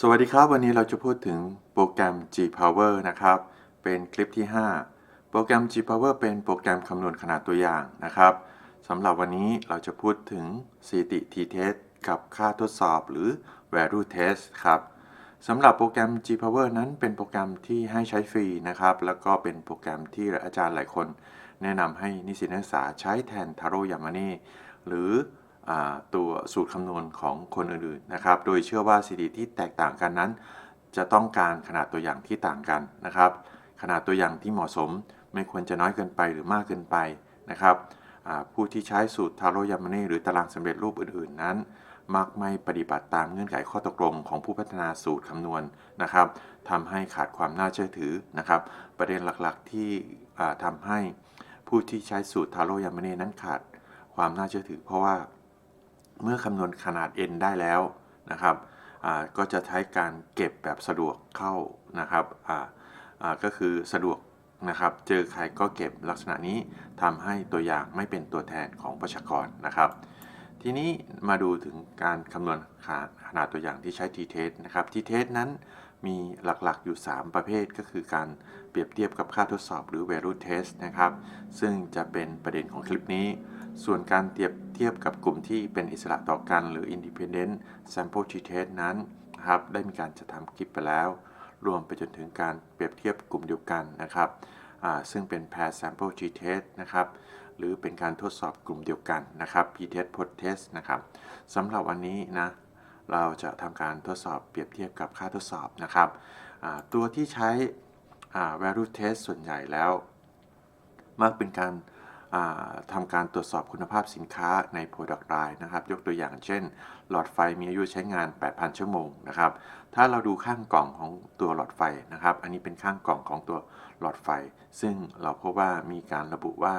สวัสดีครับ วันนี้เราจะพูดถึงโปรแกรม G Power นะครับ เป็นคลิปที่ 5 โปรแกรม G Power เป็นโปรแกรมคำนวณขนาดตัวอย่างนะครับสำหรับวันนี้เราจะพูดถึงสถิติ t-test กับค่าทดสอบหรือ value test ครับสำหรับโปรแกรม G Power นั้นเป็นโปรแกรมที่ให้ใช้ฟรีนะครับ แล้วก็เป็นโปรแกรมที่อาจารย์หลายคน แนะนำให้นิสิตนักศึกษาใช้แทนทาโร่ยามานี่หรือ ตัวสูตรคำนวณของคนอื่นๆนะครับ โดยเชื่อว่าสถิติที่แตกต่างกันนั้น จะต้องการขนาดตัวอย่างที่ต่างกันนะครับ ขนาดตัวอย่างที่เหมาะสมไม่ควรจะน้อยเกินไปหรือมากเกินไปนะครับผู้ที่ใช้สูตรทาโรยามานี่หรือตารางสำเร็จรูปอื่นๆนั้น มักไม่ปฏิบัติตามเงื่อนไขข้อตกลงของผู้พัฒนาสูตรคำนวณนะครับทำให้ขาดความน่าเชื่อถือนะครับ ประเด็นหลักๆที่อ่าทำให้ผู้ที่ใช้สูตรทาโรยามาเน่นั้นขาดความน่าเชื่อถือ เพราะว่า เมื่อคำนวณขนาด n ได้แล้วนะครับก็จะใช้การเก็บแบบสะดวกเข้านะครับก็คือสะดวกนะครับ เจอใครก็เก็บลักษณะนี้ทำให้ตัวอย่างไม่เป็นตัวแทนของประชากรนะครับ ทีนี้มาดูถึงการคำนวณขนาดตัวอย่างที่ใช้ t-test นะครับ t-test นั้นมีหลักๆอยู่ 3 ประเภทก็คือการเปรียบเทียบกับค่าทดสอบหรือ value test นะครับ ซึ่งจะเป็นประเด็นของคลิปนี้ ส่วนการเทียบเทียบกับกลุ่มที่เป็นอิสระต่อกันหรือ independent sample t-test นั้นนะครับได้มีการจะทำคลิปไปแล้ว รวมไปจนถึงการเปรียบเทียบกลุ่มเดียวกันนะครับซึ่งเป็น pair sample t-test นะครับหรือเป็นการทดสอบกลุ่มเดียวกันนะครับ p-test post test นะครับสำหรับวันนี้นะเราจะทำการทดสอบเปรียบเทียบกับค่าทดสอบนะครับตัวที่ใช้ value test ส่วนใหญ่แล้ว มักเป็นการ ทำการตรวจสอบคุณภาพสินค้าใน Product Line นะครับ ยกตัวอย่างเช่น หลอดไฟมีอายุใช้งาน 8,000 ชั่วโมงนะครับ ถ้าเราดูข้างกล่องของตัวหลอดไฟนะครับ อันนี้เป็นข้างกล่องของตัวหลอดไฟ ซึ่งเราพบว่ามีการระบุว่า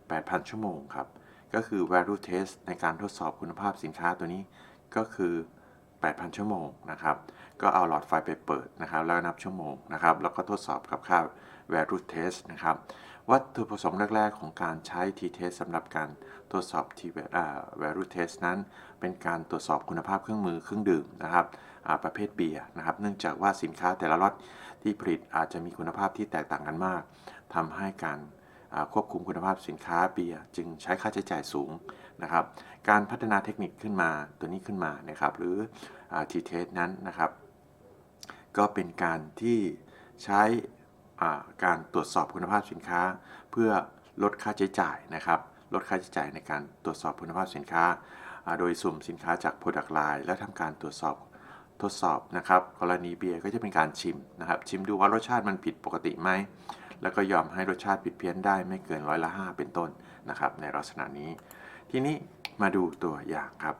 8,000 ชั่วโมงครับ ก็คือ value test ในการทดสอบคุณภาพสินค้าตัวนี้ก็คือ 8,000 ชั่วโมงนะครับ ก็เอาหลอดไฟไปเปิดนะครับ แล้วนับชั่วโมงนะครับ แล้วก็ทดสอบกับค่า value test นะครับ วัตถุประสงค์แรก ๆ ของการใช้ t-test สำหรับการตรวจสอบ t value test นั้น เป็นการตรวจสอบคุณภาพเครื่องมือเครื่องดื่มนะครับประเภทเบียร์นะครับ เนื่องจากว่าสินค้าแต่ละล็อตที่ผลิตอาจจะมีคุณภาพที่แตกต่างกันมากทำให้การควบคุมคุณภาพสินค้าเบียร์จึงใช้ค่าใช้จ่ายสูงนะครับ การพัฒนาเทคนิคขึ้นมาตัวนี้ขึ้นมานะครับหรือ t-test นั้นนะครับ ก็เป็นการที่ใช้ การตรวจสอบคุณภาพสินค้า เพื่อลดค่าใช้จ่ายนะครับ ลดค่าใช้จ่ายในการตรวจสอบคุณภาพสินค้า โดยสุ่มสินค้าจาก Product Line และทำการตรวจสอบทดสอบนะครับ กรณีเบียร์ก็จะเป็นการชิมนะครับ ชิมดูว่ารสชาติมันผิดปกติไหม แล้วก็ยอมให้รสชาติผิดเพี้ยนได้ไม่เกินร้อยละ 5 เป็นต้นนะครับ ในลักษณะนี้ ทีนี้มาดูตัวอย่างครับ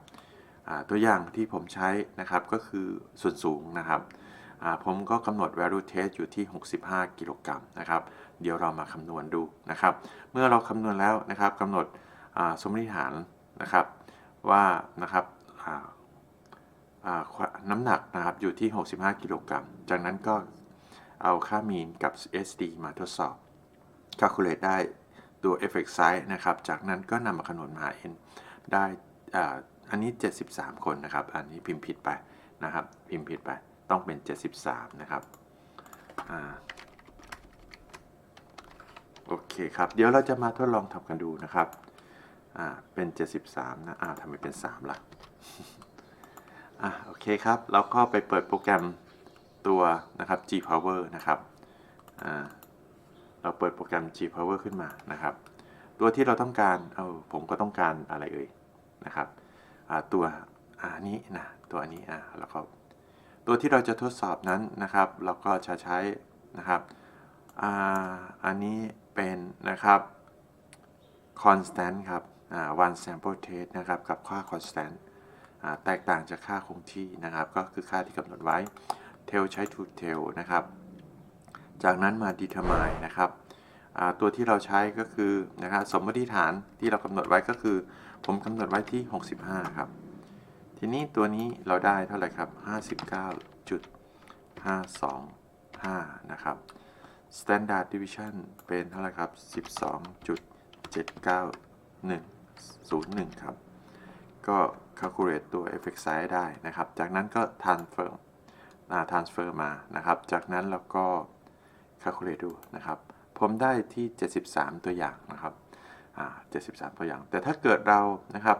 ตัวอย่างที่ผมใช้นะครับก็คือส่วนสูงนะครับ ผมก็กำหนด value test อยู่ที่ 65 กิโลกรัมนะครับ เดี๋ยวเรามาคำนวณดูนะครับ เมื่อเราคำนวณแล้วนะครับกำหนดสมมติฐานนะครับว่านะครับน้ำหนักนะครับอยู่ที่ 65 กิโลกรัม จากนั้นก็เอาค่ามีนกับ SD มาทดสอบ calculate ได้ตัว effect size นะครับ จากนั้นก็นำมาคำนวณมาหา n ได้อันนี้ 73 คนนะครับ อันนี้พิมพ์ผิดไปนะครับ พิมพ์ผิดไป ต้องเป็น 73 นะครับอโอเคครับ เดี๋ยวเราจะมาทดลองทำกันดูนะครับเป็น 73 นะอ่าทำไมเป็น 3 ล่ะอ่าโอเคครับ เราก็ไปเปิดโปรแกรมตัวนะครับ G Power นะครับเราเปิดโปรแกรม G Power ขึ้นมานะครับ ตัวที่เราต้องการเอาผมก็ต้องการอะไรเอ่ยนะครับตัวอ่านี้นะตัวนี้อ่าแล้วก็ ตัวที่เราจะทดสอบนั้นนะครับ เราก็จะใช้นะครับอ,อันนี้เป็นนะครับ constant ครับ one sample test นะครับ กับค่า constant อ่าแตกต่างจากค่าคงที่นะครับ ก็คือค่าที่กำหนดไว้ tail ใช้ to tail นะครับ จากนั้นมา determine นะครับตัวที่เราใช้ก็คือนะครับสมมติฐานที่เรากำหนดไว้ก็คือ ผมกำหนดไว้ที่ 65 ครับ ทีนี้ตัวนี้เราได้เท่าไหร่ครับ 59.525 นะครับ standard deviation เป็นเท่าไหร่ครับ 12.79101 ครับ ก็ calculate ตัว effect size ได้นะครับ จากนั้นก็ transfer อ่า transfer มานะครับ จากนั้นเราก็ calculate ดูนะครับ ผมได้ที่ 73 ตัวอย่างนะครับอ่า73 ตัวอย่าง แต่ถ้าเกิดเรานะครับ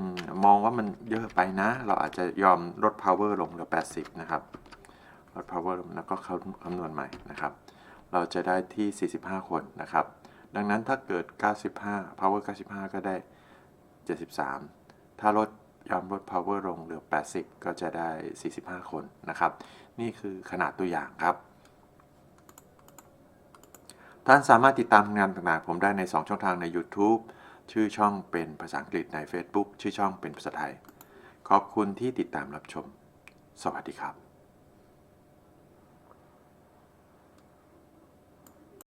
มมองว่ามันเยอะไปนะ เราอาจจะยอมลด power ลงเหลือ 80 นะครับ ลด power ลงแล้วก็คำคำนวณใหม่นะครับ เราจะได้ที่ 45 คนนะครับ ดังนั้นถ้าเกิด 95 power 95 ก็ได้ 73 ถ้าลดยอมลด power ลงเหลือ 80 ก็จะได้ 45 คนนะครับ นี่คือขนาดตัวอย่างครับ ท่านสามารถติดตามงานต่างๆ ผมได้ใน 2 ช่องทางใน YouTube ชื่อช่องเป็นภาษาอังกฤษใน Facebook ชื่อช่องเป็นภาษาไทย ขอบคุณที่ติดตามรับชม สวัสดีครับ